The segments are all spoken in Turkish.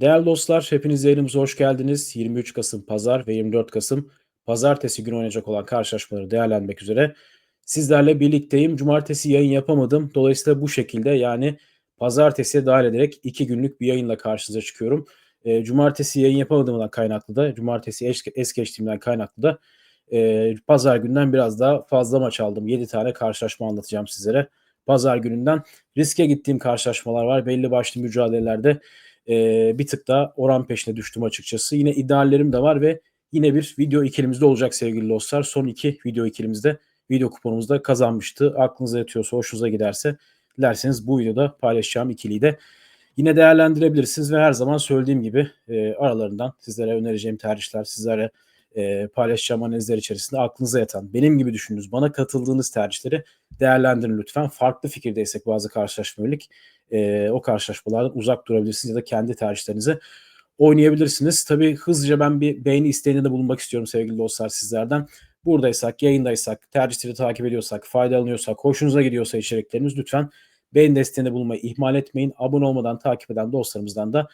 Değerli dostlar, hepiniz yayınımıza hoş geldiniz. 23 Kasım Pazar ve 24 Kasım Pazartesi günü oynayacak olan karşılaşmaları değerlendirmek üzere sizlerle birlikteyim. Cumartesi yayın yapamadım. Dolayısıyla bu şekilde yani Pazartesiye dahil ederek iki günlük bir yayınla karşınıza çıkıyorum. E, cumartesi yayın yapamadığımdan kaynaklı da, Cumartesi es, es geçtiğimden kaynaklı da e, Pazar günden biraz daha fazla maç aldım. 7 tane karşılaşma anlatacağım sizlere. Pazar gününden riske gittiğim karşılaşmalar var. Belli başlı mücadelelerde e, bir tık daha oran peşine düştüm açıkçası. Yine ideallerim de var ve yine bir video ikilimizde olacak sevgili dostlar. Son iki video ikilimizde video kuponumuzda kazanmıştı. Aklınıza yatıyorsa, hoşunuza giderse dilerseniz bu videoda paylaşacağım ikiliyi de yine değerlendirebilirsiniz ve her zaman söylediğim gibi e, aralarından sizlere önereceğim tercihler, sizlere e, paylaşacağım analizler içerisinde aklınıza yatan, benim gibi düşündüğünüz, bana katıldığınız tercihleri değerlendirin lütfen. Farklı fikirdeysek bazı karşılaşma yönelik e, o karşılaşmalardan uzak durabilirsiniz ya da kendi tercihlerinizi oynayabilirsiniz. Tabii hızlıca ben bir beğeni isteğinde de bulunmak istiyorum sevgili dostlar sizlerden. Buradaysak, yayındaysak, tercihleri takip ediyorsak, faydalanıyorsak, hoşunuza gidiyorsa içeriklerimiz lütfen beğeni desteğinde bulunmayı ihmal etmeyin. Abone olmadan takip eden dostlarımızdan da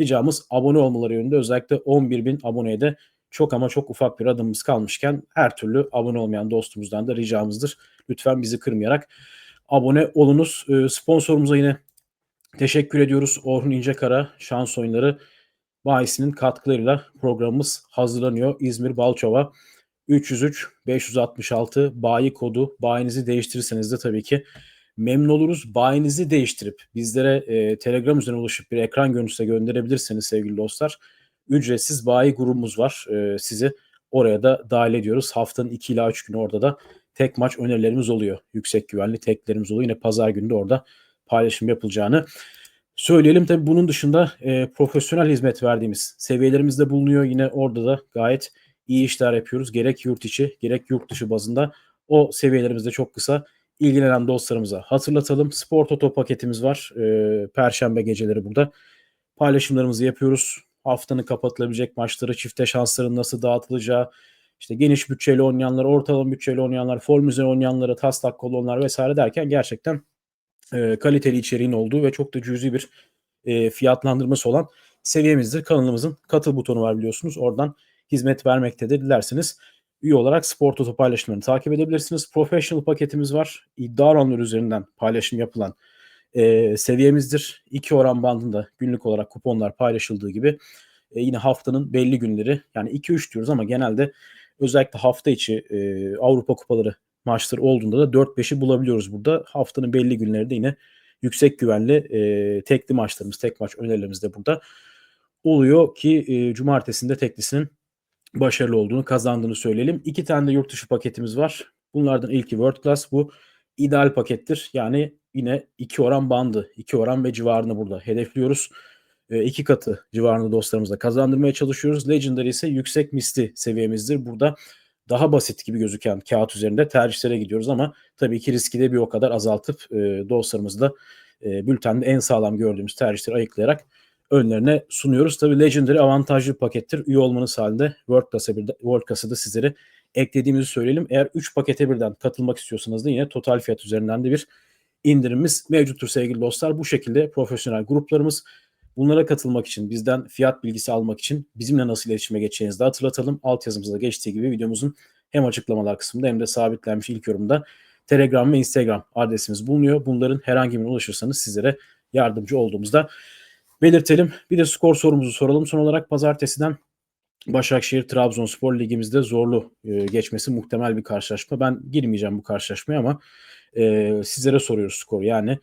ricamız abone olmaları yönünde özellikle 11 bin aboneye de çok ama çok ufak bir adımımız kalmışken her türlü abone olmayan dostumuzdan da ricamızdır. Lütfen bizi kırmayarak abone olunuz. Ee, sponsorumuza yine teşekkür ediyoruz. Orhun İncekara Şans Oyunları bayisinin katkılarıyla programımız hazırlanıyor. İzmir Balçova 303 566 bayi kodu bayinizi değiştirirseniz de tabii ki memnun oluruz. Bayinizi değiştirip bizlere e, Telegram üzerinden ulaşıp bir ekran görüntüsü gönderebilirseniz sevgili dostlar ücretsiz bayi grubumuz var. E, sizi oraya da dahil ediyoruz. Haftanın 2 ila 3 günü orada da tek maç önerilerimiz oluyor. Yüksek güvenli teklerimiz oluyor. Yine pazar günü de orada paylaşım yapılacağını söyleyelim. Tabii bunun dışında e, profesyonel hizmet verdiğimiz seviyelerimizde bulunuyor. Yine orada da gayet iyi işler yapıyoruz. Gerek yurt içi gerek yurt dışı bazında o seviyelerimizde çok kısa ilgilenen dostlarımıza hatırlatalım. Spor Toto paketimiz var. E, Perşembe geceleri burada paylaşımlarımızı yapıyoruz. Haftanın kapatılabilecek maçları, çifte şansların nasıl dağıtılacağı, işte geniş bütçeli oynayanlar, ortalama bütçeli oynayanlar, form üzerine oynayanlara, taslak kolonlar vesaire derken gerçekten e, kaliteli içeriğin olduğu ve çok da cüzi bir e, fiyatlandırması olan seviyemizdir. Kanalımızın katıl butonu var biliyorsunuz. Oradan hizmet vermektedir. Dilerseniz üye olarak spor toto paylaşımlarını takip edebilirsiniz. Professional paketimiz var. İddia oranları üzerinden paylaşım yapılan e, seviyemizdir. İki oran bandında günlük olarak kuponlar paylaşıldığı gibi e, yine haftanın belli günleri yani 2-3 diyoruz ama genelde özellikle hafta içi e, Avrupa kupaları maçları olduğunda da 4-5'i bulabiliyoruz burada. Haftanın belli günleri de yine yüksek güvenli e, tekli maçlarımız, tek maç önerilerimiz de burada oluyor ki e, cumartesinde teklisinin başarılı olduğunu, kazandığını söyleyelim. İki tane de yurt dışı paketimiz var. Bunlardan ilki World Class. Bu ideal pakettir. Yani yine iki oran bandı, iki oran ve civarını burada hedefliyoruz. E, iki katı civarında dostlarımızla kazandırmaya çalışıyoruz. Legendary ise yüksek misli seviyemizdir. Burada daha basit gibi gözüken kağıt üzerinde tercihlere gidiyoruz ama tabii ki riski de bir o kadar azaltıp e, dostlarımızla e, bültende en sağlam gördüğümüz tercihleri ayıklayarak önlerine sunuyoruz. Tabii Legendary avantajlı bir pakettir. Üye olmanız halinde World Class'a bir World Class'a da sizlere eklediğimizi söyleyelim. Eğer 3 pakete birden katılmak istiyorsanız da yine total fiyat üzerinden de bir indirimimiz mevcuttur sevgili dostlar. Bu şekilde profesyonel gruplarımız Bunlara katılmak için, bizden fiyat bilgisi almak için bizimle nasıl iletişime geçeceğinizi de hatırlatalım. Alt yazımızda geçtiği gibi videomuzun hem açıklamalar kısmında hem de sabitlenmiş ilk yorumda Telegram ve Instagram adresimiz bulunuyor. Bunların herhangi birine ulaşırsanız sizlere yardımcı olduğumuzda belirtelim. Bir de skor sorumuzu soralım. Son olarak pazartesiden Başakşehir Trabzonspor ligimizde zorlu e, geçmesi muhtemel bir karşılaşma. Ben girmeyeceğim bu karşılaşmaya ama e, sizlere soruyoruz skor. Yani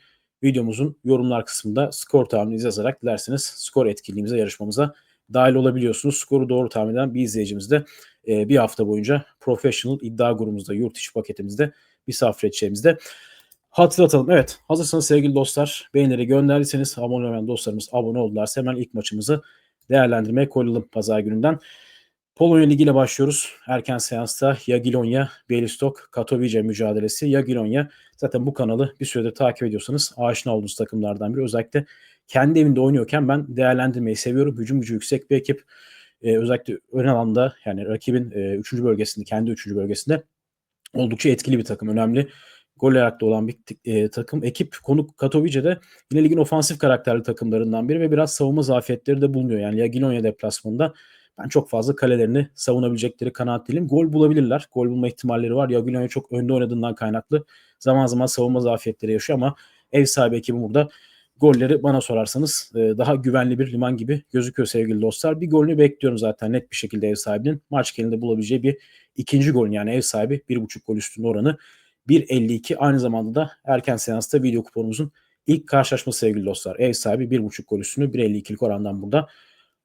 videomuzun yorumlar kısmında skor tahmininizi yazarak dilerseniz skor etkinliğimize, yarışmamıza dahil olabiliyorsunuz. Skoru doğru tahmin eden bir izleyicimiz de e, bir hafta boyunca Professional iddia grubumuzda, yurt içi paketimizde misafir edeceğimizde hatırlatalım. Evet hazırsanız sevgili dostlar beğenileri gönderdiyseniz abone olan dostlarımız abone oldularsa hemen ilk maçımızı değerlendirmeye koyulalım pazar gününden. Polonya Ligi ile başlıyoruz. Erken seansta Jagiellonia, Bialystok, Katowice mücadelesi. Jagiellonia zaten bu kanalı bir süredir takip ediyorsanız aşina olduğunuz takımlardan biri. Özellikle kendi evinde oynuyorken ben değerlendirmeyi seviyorum. Hücum gücü yüksek bir ekip. Ee, özellikle ön alanda yani rakibin 3. E, bölgesinde, kendi 3. bölgesinde oldukça etkili bir takım. Önemli gol ayakta olan bir e, takım. Ekip konuk Katowice'de yine ligin ofansif karakterli takımlarından biri ve biraz savunma zafiyetleri de bulunuyor. Yani Jagiellonia deplasmanında ben çok fazla kalelerini savunabilecekleri kanaat değilim. Gol bulabilirler. Gol bulma ihtimalleri var. Jagiellonia çok önde oynadığından kaynaklı zaman zaman savunma zafiyetleri yaşıyor ama ev sahibi ekibi burada golleri bana sorarsanız e, daha güvenli bir liman gibi gözüküyor sevgili dostlar. Bir golünü bekliyorum zaten net bir şekilde ev sahibinin. Maç genelinde bulabileceği bir ikinci golün yani ev sahibi 1.5 gol üstünde oranı 1.52. Aynı zamanda da erken seansta video kuponumuzun ilk karşılaşması sevgili dostlar. Ev sahibi 1.5 gol üstünü 1.52'lik orandan burada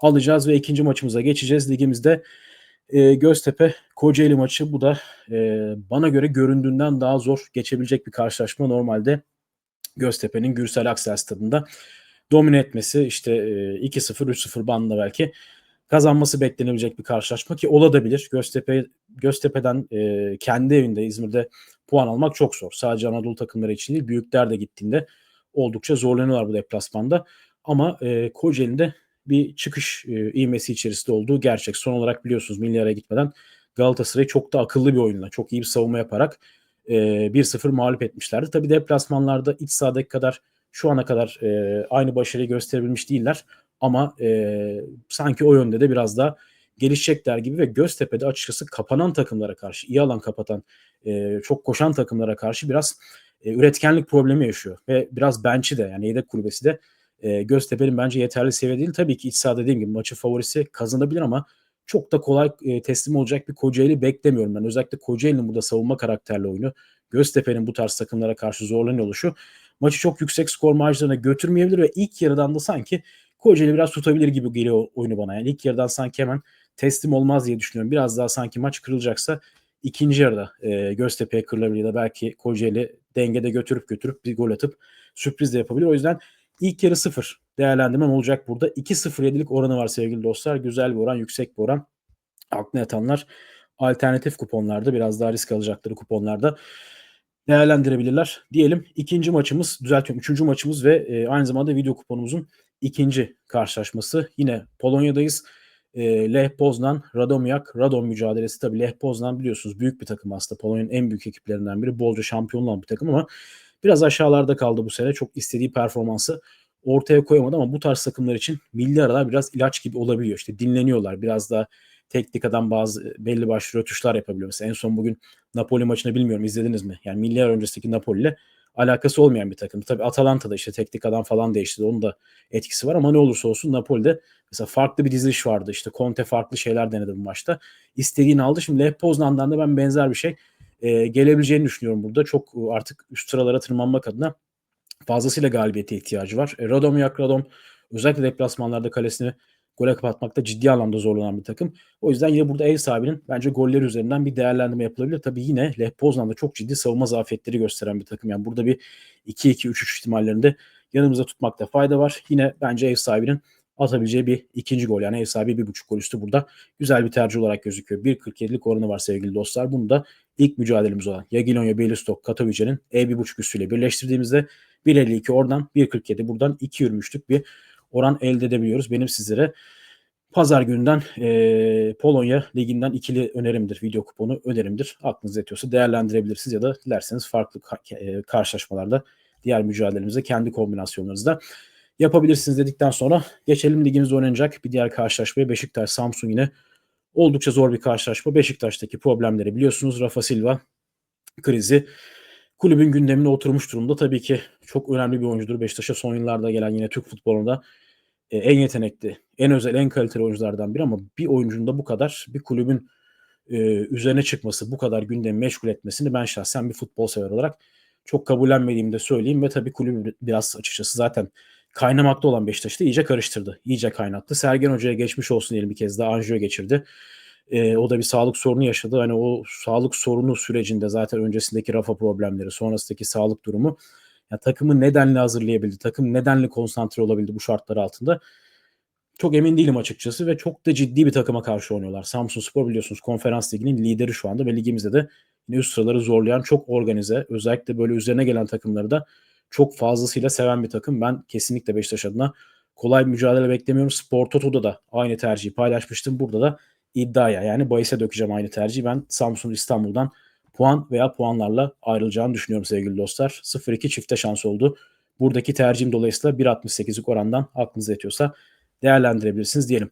alacağız ve ikinci maçımıza geçeceğiz. Ligimizde e, Göztepe Kocaeli maçı bu da e, bana göre göründüğünden daha zor geçebilecek bir karşılaşma. Normalde Göztepe'nin Gürsel Aksel stadında domine etmesi işte 2-0 3-0 bandında belki kazanması beklenebilecek bir karşılaşma ki olabilir. Göztepe Göztepe'den e, kendi evinde İzmir'de puan almak çok zor. Sadece Anadolu takımları için değil büyükler de gittiğinde oldukça zorlanıyorlar bu deplasmanda. Ama e, Kocaeli'nde bir çıkış e, ivmesi içerisinde olduğu gerçek. Son olarak biliyorsunuz milyara gitmeden Galatasaray'ı çok da akıllı bir oyunla, çok iyi bir savunma yaparak e, 1-0 mağlup etmişlerdi. Tabi deplasmanlarda iç sahadaki kadar şu ana kadar e, aynı başarıyı gösterebilmiş değiller. Ama e, sanki o yönde de biraz daha gelişecekler gibi ve Göztepe'de açıkçası kapanan takımlara karşı, iyi alan kapatan, e, çok koşan takımlara karşı biraz e, üretkenlik problemi yaşıyor. Ve biraz bench'i de yani yedek kulübesi de e, Göztepe'nin bence yeterli seviye değil. Tabii ki iç sahada dediğim gibi maçı favorisi kazanabilir ama çok da kolay e, teslim olacak bir Kocaeli beklemiyorum ben. Özellikle Kocaeli'nin burada savunma karakterli oyunu, Göztepe'nin bu tarz takımlara karşı zorlanıyor oluşu maçı çok yüksek skor marjlarına götürmeyebilir ve ilk yarıdan da sanki Kocaeli biraz tutabilir gibi geliyor oyunu bana. Yani ilk yarıdan sanki hemen teslim olmaz diye düşünüyorum. Biraz daha sanki maç kırılacaksa ikinci yarıda e, Göztepe'ye kırılabilir ya da belki Kocaeli dengede götürüp götürüp bir gol atıp sürpriz de yapabilir. O yüzden ilk yarı sıfır değerlendirmem olacak burada. 2-0-7'lik oranı var sevgili dostlar. Güzel bir oran, yüksek bir oran. Aklına yatanlar alternatif kuponlarda biraz daha risk alacakları kuponlarda değerlendirebilirler. Diyelim ikinci maçımız, düzeltiyorum üçüncü maçımız ve e, aynı zamanda video kuponumuzun ikinci karşılaşması. Yine Polonya'dayız. E, Lech Poznan, Radomiak, Radom mücadelesi. Tabii Lech Poznan biliyorsunuz büyük bir takım aslında. Polonya'nın en büyük ekiplerinden biri. Bolca şampiyon olan bir takım ama biraz aşağılarda kaldı bu sene. Çok istediği performansı ortaya koyamadı ama bu tarz takımlar için milli aralar biraz ilaç gibi olabiliyor. İşte dinleniyorlar. Biraz da teknik adam bazı belli başlı rötuşlar yapabiliyor. Mesela en son bugün Napoli maçını bilmiyorum izlediniz mi? Yani milli ara öncesindeki Napoli ile alakası olmayan bir takım. Tabii Atalanta'da işte teknik adam falan değişti. Onun da etkisi var ama ne olursa olsun Napoli'de mesela farklı bir diziliş vardı. İşte Conte farklı şeyler denedi bu maçta. İstediğini aldı. Şimdi Lech Poznan'dan da ben benzer bir şey e, gelebileceğini düşünüyorum burada. Çok artık üst sıralara tırmanmak adına fazlasıyla galibiyete ihtiyacı var. E, Radomiak Radom özellikle deplasmanlarda kalesini gole kapatmakta ciddi anlamda zorlanan bir takım. O yüzden yine burada ev sahibinin bence goller üzerinden bir değerlendirme yapılabilir. Tabii yine Lech Poznan'da çok ciddi savunma zafiyetleri gösteren bir takım. Yani burada bir 2-2-3-3 ihtimallerinde yanımıza tutmakta fayda var. Yine bence ev sahibinin atabileceği bir ikinci gol. Yani ev sahibi bir buçuk gol üstü burada güzel bir tercih olarak gözüküyor. 1.47'lik oranı var sevgili dostlar. Bunu da ilk mücadelemiz olan Jagiellonia Bialystok Katowice'nin E1.5 üstüyle birleştirdiğimizde 1.52 oradan 1.47 buradan 2.23'lük bir oran elde edebiliyoruz. Benim sizlere pazar gününden e, Polonya liginden ikili önerimdir. Video kuponu önerimdir. Aklınız yetiyorsa değerlendirebilirsiniz ya da dilerseniz farklı e, karşılaşmalarda diğer mücadelemizde kendi kombinasyonlarınızda yapabilirsiniz dedikten sonra geçelim ligimizde oynanacak bir diğer karşılaşmaya Beşiktaş Samsun yine oldukça zor bir karşılaşma. Beşiktaş'taki problemleri biliyorsunuz. Rafa Silva krizi kulübün gündemine oturmuş durumda. Tabii ki çok önemli bir oyuncudur. Beşiktaş'a son yıllarda gelen yine Türk futbolunda e, en yetenekli, en özel, en kaliteli oyunculardan biri ama bir oyuncunun da bu kadar bir kulübün e, üzerine çıkması, bu kadar gündemi meşgul etmesini ben şahsen bir futbol sever olarak çok kabullenmediğimi de söyleyeyim ve tabii kulübü biraz açıkçası zaten kaynamakta olan Beşiktaş'ta iyice karıştırdı. İyice kaynattı. Sergen Hoca'ya geçmiş olsun diyelim bir kez daha anjiyo geçirdi. E, o da bir sağlık sorunu yaşadı. Hani o sağlık sorunu sürecinde zaten öncesindeki rafa problemleri, sonrasındaki sağlık durumu ya takımı nedenli hazırlayabildi, takım nedenli konsantre olabildi bu şartlar altında. Çok emin değilim açıkçası ve çok da ciddi bir takıma karşı oynuyorlar. Samsun Spor biliyorsunuz konferans liginin lideri şu anda ve ligimizde de üst sıraları zorlayan çok organize özellikle böyle üzerine gelen takımları da çok fazlasıyla seven bir takım. Ben kesinlikle Beşiktaş adına kolay bir mücadele beklemiyorum. Spor Toto'da da aynı tercihi paylaşmıştım. Burada da iddiaya yani bahise dökeceğim aynı tercihi. Ben Samsun İstanbul'dan puan veya puanlarla ayrılacağını düşünüyorum sevgili dostlar. 0-2 çifte şans oldu. Buradaki tercihim dolayısıyla 1.68'lik orandan aklınıza yetiyorsa değerlendirebilirsiniz diyelim.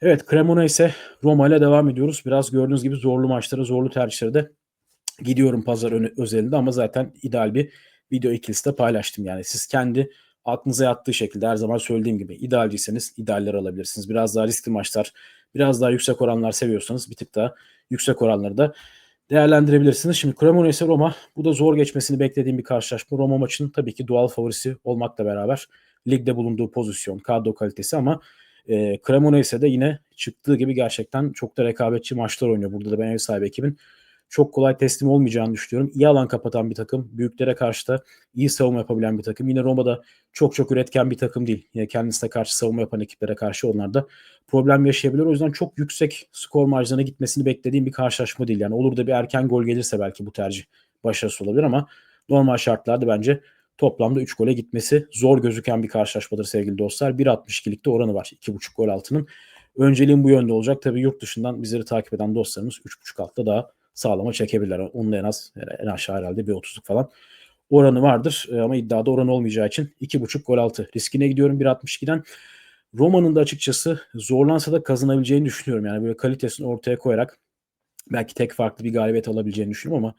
Evet Cremona ise Roma ile devam ediyoruz. Biraz gördüğünüz gibi zorlu maçlara, zorlu tercihlere de gidiyorum pazar özelinde ama zaten ideal bir video ikilisi de paylaştım. Yani siz kendi aklınıza yattığı şekilde her zaman söylediğim gibi idealciyseniz idealler alabilirsiniz. Biraz daha riskli maçlar, biraz daha yüksek oranlar seviyorsanız bir tık daha yüksek oranları da değerlendirebilirsiniz. Şimdi Cremonese Roma bu da zor geçmesini beklediğim bir karşılaşma. Roma maçının tabii ki doğal favorisi olmakla beraber ligde bulunduğu pozisyon, kadro kalitesi ama e, Cremonese de yine çıktığı gibi gerçekten çok da rekabetçi maçlar oynuyor. Burada da ben ev sahibi ekibin çok kolay teslim olmayacağını düşünüyorum. İyi alan kapatan bir takım. Büyüklere karşı da iyi savunma yapabilen bir takım. Yine Roma'da çok çok üretken bir takım değil. Yine kendisine karşı savunma yapan ekiplere karşı onlar da problem yaşayabilir. O yüzden çok yüksek skor marjlarına gitmesini beklediğim bir karşılaşma değil. Yani olur da bir erken gol gelirse belki bu tercih başarısı olabilir ama normal şartlarda bence toplamda 3 gole gitmesi zor gözüken bir karşılaşmadır sevgili dostlar. 1.62'likte oranı var 2.5 gol altının. Önceliğim bu yönde olacak. Tabii yurt dışından bizleri takip eden dostlarımız 3.5 altta daha sağlama çekebilirler. Onun en az en aşağı herhalde bir 30'luk falan oranı vardır. E, ama iddiada oran olmayacağı için 2.5 gol altı riskine gidiyorum 1.62'den. Roma'nın da açıkçası zorlansa da kazanabileceğini düşünüyorum. Yani böyle kalitesini ortaya koyarak belki tek farklı bir galibiyet alabileceğini düşünüyorum ama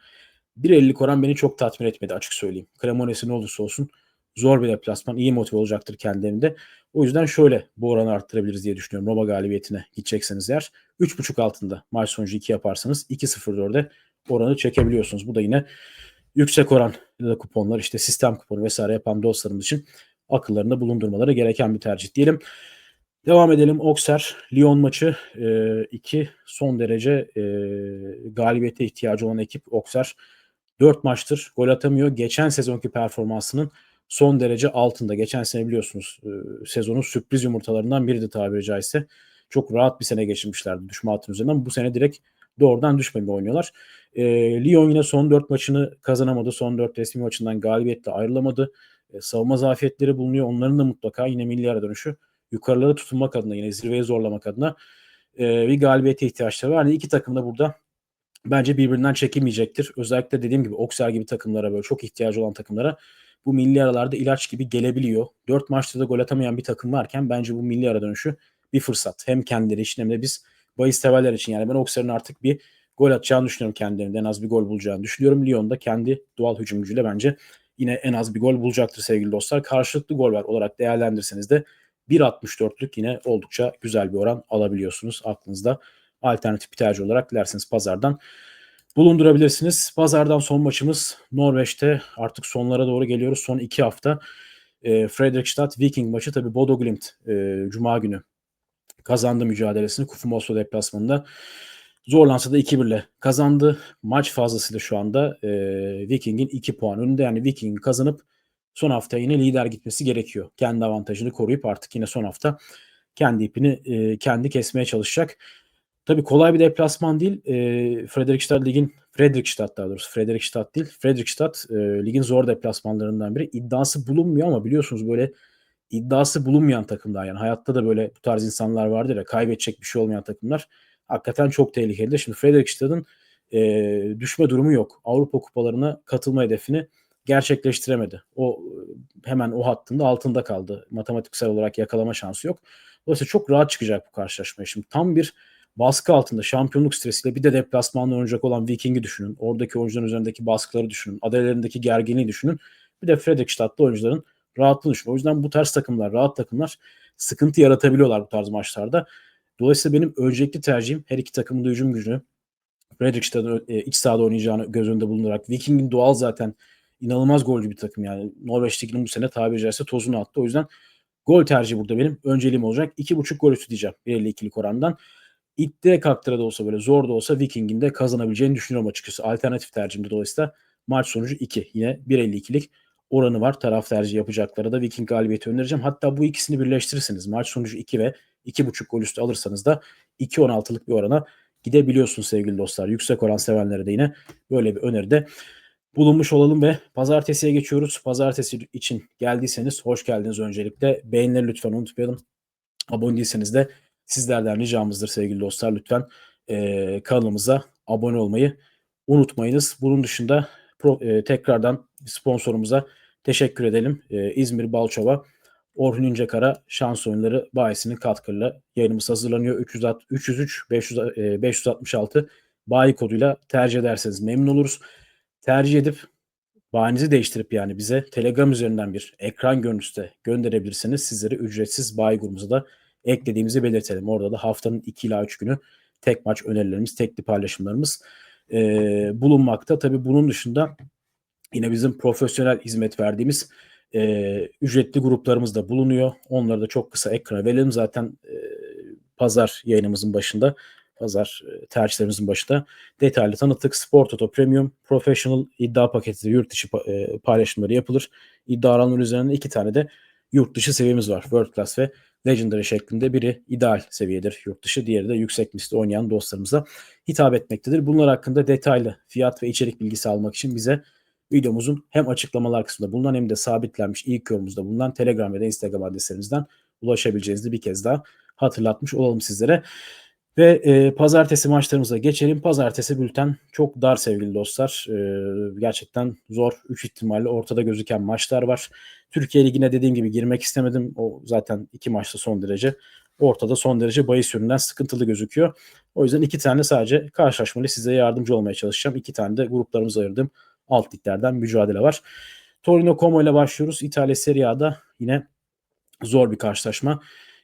1.50'lik oran beni çok tatmin etmedi açık söyleyeyim. Cremonese ne olursa olsun zor bir deplasman. iyi motive olacaktır kendilerinde. O yüzden şöyle bu oranı arttırabiliriz diye düşünüyorum. Roma galibiyetine gidecekseniz eğer 3.5 altında maç sonucu 2 yaparsanız 2.04'de oranı çekebiliyorsunuz. Bu da yine yüksek oran kuponlar işte sistem kuponu vesaire yapan dostlarımız için akıllarında bulundurmaları gereken bir tercih diyelim. Devam edelim. Okser Lyon maçı 2 e, son derece e, galibiyete ihtiyacı olan ekip Okser 4 maçtır gol atamıyor. Geçen sezonki performansının son derece altında. Geçen sene biliyorsunuz e, sezonun sürpriz yumurtalarından biriydi tabiri caizse. Çok rahat bir sene geçirmişlerdi düşme hattının üzerinden. Bu sene direkt doğrudan düşmemi oynuyorlar. E, Lyon yine son 4 maçını kazanamadı. Son 4 resmi maçından galibiyetle ayrılamadı. E, savunma zafiyetleri bulunuyor. Onların da mutlaka yine milli dönüşü yukarılara tutunmak adına yine zirveye zorlamak adına e, bir galibiyete ihtiyaçları var. Yani iki takım da burada bence birbirinden çekilmeyecektir. Özellikle dediğim gibi Oksel gibi takımlara böyle çok ihtiyacı olan takımlara bu milli aralarda ilaç gibi gelebiliyor. Dört maçta da gol atamayan bir takım varken bence bu milli ara dönüşü bir fırsat. Hem kendileri için hem de biz bahis severler için. Yani ben Oksar'ın artık bir gol atacağını düşünüyorum kendilerinde. En az bir gol bulacağını düşünüyorum. Lyon da kendi doğal hücum gücüyle bence yine en az bir gol bulacaktır sevgili dostlar. Karşılıklı gol var olarak değerlendirseniz de 1.64'lük yine oldukça güzel bir oran alabiliyorsunuz aklınızda. Alternatif bir tercih olarak dilerseniz pazardan bulundurabilirsiniz. Pazardan son maçımız Norveç'te artık sonlara doğru geliyoruz. Son iki hafta e, Fredrikstad Viking maçı tabi Bodo Glimt e, Cuma günü kazandı mücadelesini Kufu Moskva deplasmanında. Zorlansa da 2-1 ile kazandı. Maç fazlasıyla şu anda e, Viking'in 2 puan önünde. Yani Viking'in kazanıp son hafta yine lider gitmesi gerekiyor. Kendi avantajını koruyup artık yine son hafta kendi ipini e, kendi kesmeye çalışacak. Tabii kolay bir deplasman değil. E, Fredrikstad ligin Fredrikstad daha doğrusu Fredrikstad değil. Fredrikstad e, ligin zor deplasmanlarından biri. İddiası bulunmuyor ama biliyorsunuz böyle iddiası bulunmayan takımlar yani hayatta da böyle bu tarz insanlar vardır ya kaybedecek bir şey olmayan takımlar hakikaten çok tehlikeli. Şimdi Fredrikstad'ın e, düşme durumu yok. Avrupa kupalarına katılma hedefini gerçekleştiremedi. O hemen o hattında altında kaldı. Matematiksel olarak yakalama şansı yok. Dolayısıyla çok rahat çıkacak bu karşılaşmaya. Şimdi tam bir baskı altında şampiyonluk stresiyle bir de deplasmanda oynayacak olan Viking'i düşünün. Oradaki oyuncuların üzerindeki baskıları düşünün. Adaylarındaki gerginliği düşünün. Bir de Fredrikstad'da oyuncuların rahatlığını düşünün. O yüzden bu tarz takımlar, rahat takımlar sıkıntı yaratabiliyorlar bu tarz maçlarda. Dolayısıyla benim öncelikli tercihim her iki takımın da hücum gücünü Fredrikstad'ın e, iç sahada oynayacağını göz önünde bulundurarak Viking'in doğal zaten inanılmaz golcü bir takım yani. Norveç Ligi'nin bu sene tabiri caizse tozunu attı. O yüzden gol tercihi burada benim önceliğim olacak. 2.5 gol üstü diyeceğim 1.52'lik orandan. İttire kaktıra da olsa böyle zor da olsa Viking'in de kazanabileceğini düşünüyorum açıkçası. Alternatif tercihimde dolayısıyla maç sonucu 2. Yine 1.52'lik oranı var. Taraf tercihi yapacaklara da Viking galibiyeti önereceğim. Hatta bu ikisini birleştirirseniz maç sonucu 2 ve 2.5 gol üstü alırsanız da 2.16'lık bir orana gidebiliyorsunuz sevgili dostlar. Yüksek oran sevenlere de yine böyle bir öneride bulunmuş olalım ve pazartesiye geçiyoruz. Pazartesi için geldiyseniz hoş geldiniz öncelikle. Beğenileri lütfen unutmayalım. Abone değilseniz de sizlerden ricamızdır sevgili dostlar. Lütfen e, kanalımıza abone olmayı unutmayınız. Bunun dışında pro, e, tekrardan sponsorumuza teşekkür edelim. E, İzmir Balçova Orhun İncekara şans oyunları bayisinin katkılarıyla yayınımız hazırlanıyor. 303 500, e, 566 bayi koduyla tercih ederseniz memnun oluruz. Tercih edip bayinizi değiştirip yani bize Telegram üzerinden bir ekran görüntüsü de gönderebilirsiniz. Sizleri ücretsiz bayi grubumuza da eklediğimizi belirtelim. Orada da haftanın 2 ila 3 günü tek maç önerilerimiz, tekli paylaşımlarımız e, bulunmakta. Tabii bunun dışında yine bizim profesyonel hizmet verdiğimiz e, ücretli gruplarımız da bulunuyor. Onları da çok kısa ekrana verelim. Zaten e, pazar yayınımızın başında, pazar e, tercihlerimizin başında detaylı tanıttık. Sport Auto Premium, Professional iddia paketi yurt dışı e, paylaşımları yapılır. İddia alanları üzerinde iki tane de yurt dışı seviyemiz var. World Class ve Legendary şeklinde biri ideal seviyedir yurt dışı, diğeri de yüksek misli oynayan dostlarımıza hitap etmektedir. Bunlar hakkında detaylı fiyat ve içerik bilgisi almak için bize videomuzun hem açıklamalar kısmında bulunan hem de sabitlenmiş ilk yorumumuzda bulunan Telegram ve Instagram adreslerimizden ulaşabileceğinizi bir kez daha hatırlatmış olalım sizlere. Ve e, pazartesi maçlarımıza geçelim. Pazartesi bülten çok dar sevgili dostlar. E, gerçekten zor. 3 ihtimalle ortada gözüken maçlar var. Türkiye Ligi'ne dediğim gibi girmek istemedim. O zaten iki maçta son derece ortada son derece bahis yönünden sıkıntılı gözüküyor. O yüzden iki tane sadece karşılaşmayla size yardımcı olmaya çalışacağım. İki tane de gruplarımıza ayırdım. Alt liglerden mücadele var. Torino Como ile başlıyoruz. İtalya Serie A'da yine zor bir karşılaşma.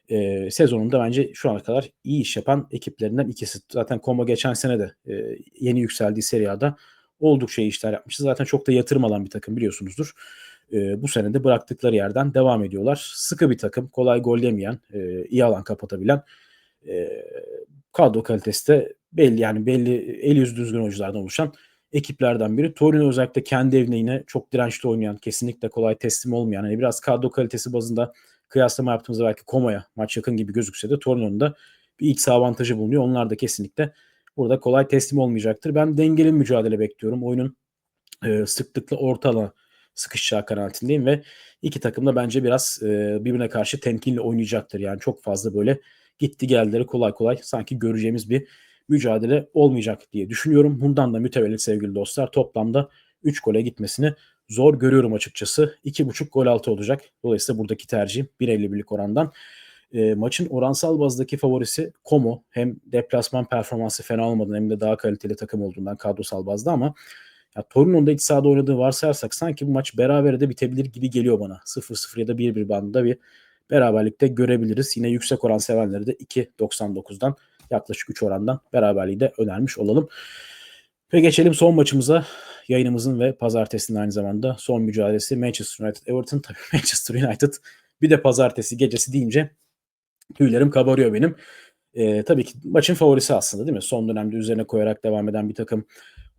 Ee, sezonunda bence şu ana kadar iyi iş yapan ekiplerinden ikisi. Zaten Como geçen sene de e, yeni yükseldiği Serie A'da oldukça iyi işler yapmıştı. Zaten çok da yatırım alan bir takım biliyorsunuzdur. E, bu sene de bıraktıkları yerden devam ediyorlar. Sıkı bir takım, kolay gol yemeyen, e, iyi alan kapatabilen e, kadro kalitesi de belli yani belli el yüz düzgün oyunculardan oluşan ekiplerden biri. Torino özellikle kendi evine yine çok dirençli oynayan, kesinlikle kolay teslim olmayan, hani biraz kadro kalitesi bazında kıyaslama yaptığımızda belki Komo'ya maç yakın gibi gözükse de Torino'nun da bir X avantajı bulunuyor. Onlar da kesinlikle burada kolay teslim olmayacaktır. Ben dengeli mücadele bekliyorum. Oyunun e, sıklıkla orta alana sıkışacağı kanaatindeyim ve iki takım da bence biraz e, birbirine karşı temkinli oynayacaktır. Yani çok fazla böyle gitti geldileri kolay kolay sanki göreceğimiz bir mücadele olmayacak diye düşünüyorum. Bundan da mütevellit sevgili dostlar toplamda 3 gole gitmesini zor görüyorum açıkçası. 2.5 gol altı olacak. Dolayısıyla buradaki tercih 1.51'lik orandan. E, maçın oransal bazdaki favorisi Como. Hem deplasman performansı fena olmadan hem de daha kaliteli takım olduğundan kadrosal bazda ama ya Torino'nun da iç sahada oynadığı varsayarsak sanki bu maç berabere de bitebilir gibi geliyor bana. 0-0 ya da 1-1 bandında bir beraberlikte görebiliriz. Yine yüksek oran sevenleri de 2.99'dan yaklaşık 3 orandan beraberliği de önermiş olalım. Ve geçelim son maçımıza. Yayınımızın ve pazartesinin aynı zamanda son mücadelesi Manchester United Everton. Tabii Manchester United bir de pazartesi gecesi deyince tüylerim kabarıyor benim. Ee, tabii ki maçın favorisi aslında değil mi? Son dönemde üzerine koyarak devam eden bir takım.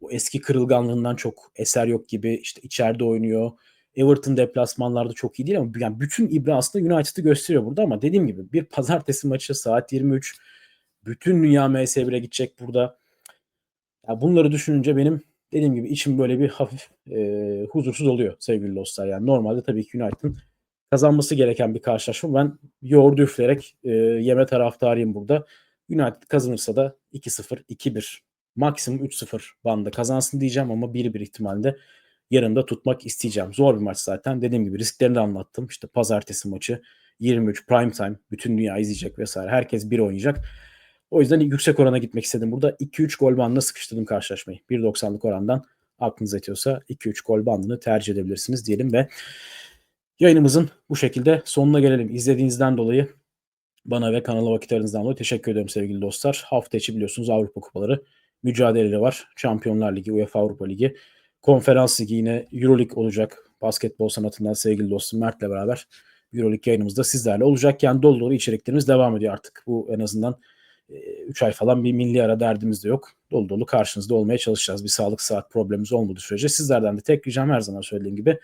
O eski kırılganlığından çok eser yok gibi işte içeride oynuyor. Everton deplasmanlarda çok iyi değil ama yani bütün ibre aslında United'ı gösteriyor burada ama dediğim gibi bir pazartesi maçı saat 23 bütün dünya MS1'e gidecek burada. Ya bunları düşününce benim dediğim gibi içim böyle bir hafif e, huzursuz oluyor sevgili dostlar. Yani normalde tabii ki United'ın kazanması gereken bir karşılaşma. Ben yoğurdu üfleyerek e, yeme taraftarıyım burada. United kazanırsa da 2-0, 2-1, maksimum 3-0 bandı kazansın diyeceğim ama 1-1 ihtimalinde yarın tutmak isteyeceğim. Zor bir maç zaten. Dediğim gibi risklerini de anlattım. İşte pazartesi maçı 23 prime time bütün dünya izleyecek vesaire. Herkes bir oynayacak. O yüzden yüksek orana gitmek istedim. Burada 2-3 gol bandına sıkıştırdım karşılaşmayı. 1.90'lık orandan aklınız yetiyorsa 2-3 gol bandını tercih edebilirsiniz diyelim ve yayınımızın bu şekilde sonuna gelelim. İzlediğinizden dolayı bana ve kanala vakit ayırdığınızdan dolayı teşekkür ediyorum sevgili dostlar. Hafta içi biliyorsunuz Avrupa Kupaları mücadeleleri var. Şampiyonlar Ligi, UEFA Avrupa Ligi, Konferans Ligi yine Euroleague olacak. Basketbol sanatından sevgili dostum Mert'le beraber Euroleague yayınımızda sizlerle olacak. Yani dolu dolu içeriklerimiz devam ediyor artık. Bu en azından 3 ay falan bir milli ara derdimiz de yok. Dolu dolu karşınızda olmaya çalışacağız. Bir sağlık saat problemimiz olmadığı sürece. Sizlerden de tek ricam her zaman söylediğim gibi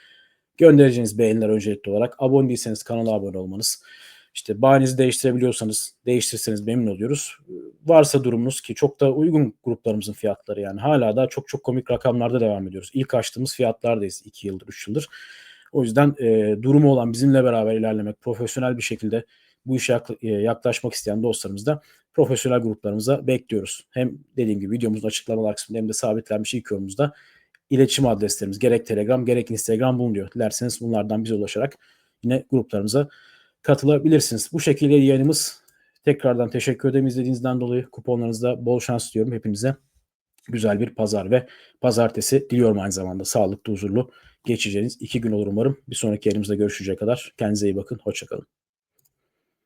göndereceğiniz beğeniler öncelikli olarak. Abone değilseniz kanala abone olmanız. İşte bayinizi değiştirebiliyorsanız değiştirseniz memnun oluyoruz. Varsa durumunuz ki çok da uygun gruplarımızın fiyatları yani hala da çok çok komik rakamlarda devam ediyoruz. İlk açtığımız fiyatlardayız 2 yıldır 3 yıldır. O yüzden e, durumu olan bizimle beraber ilerlemek, profesyonel bir şekilde bu işe e, yaklaşmak isteyen dostlarımız da profesyonel gruplarımıza bekliyoruz. Hem dediğim gibi videomuzun açıklamalar kısmında hem de sabitlenmiş ilk yorumumuzda iletişim adreslerimiz gerek Telegram gerek Instagram bulunuyor. Dilerseniz bunlardan bize ulaşarak yine gruplarımıza katılabilirsiniz. Bu şekilde yayınımız tekrardan teşekkür ederim izlediğinizden dolayı. Kuponlarınızda bol şans diliyorum hepinize. Güzel bir pazar ve pazartesi diliyorum aynı zamanda. Sağlıklı, huzurlu geçeceğiniz iki gün olur umarım. Bir sonraki yerimizde görüşecek kadar kendinize iyi bakın. Hoşçakalın.